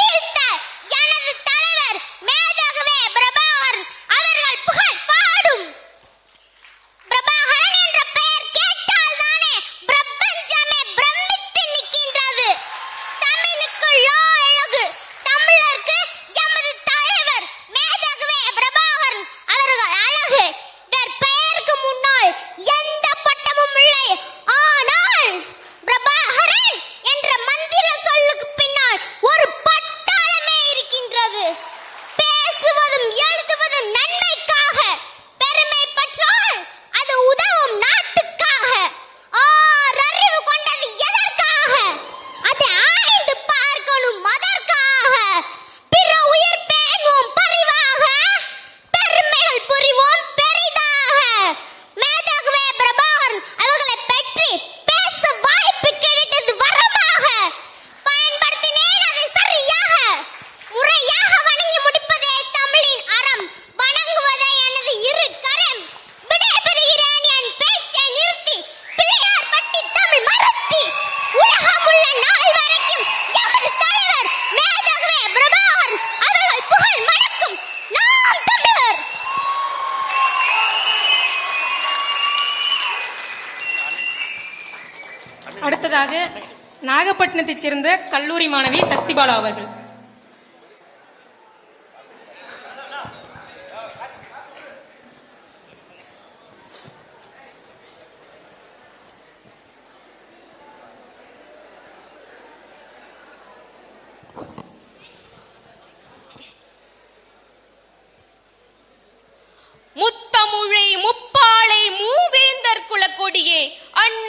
¡Fiesta! அடுத்ததாக நாகப்பட்டினத்தைச் சேர்ந்த கல்லூரி மாணவி சக்திபாலா அவர்கள்.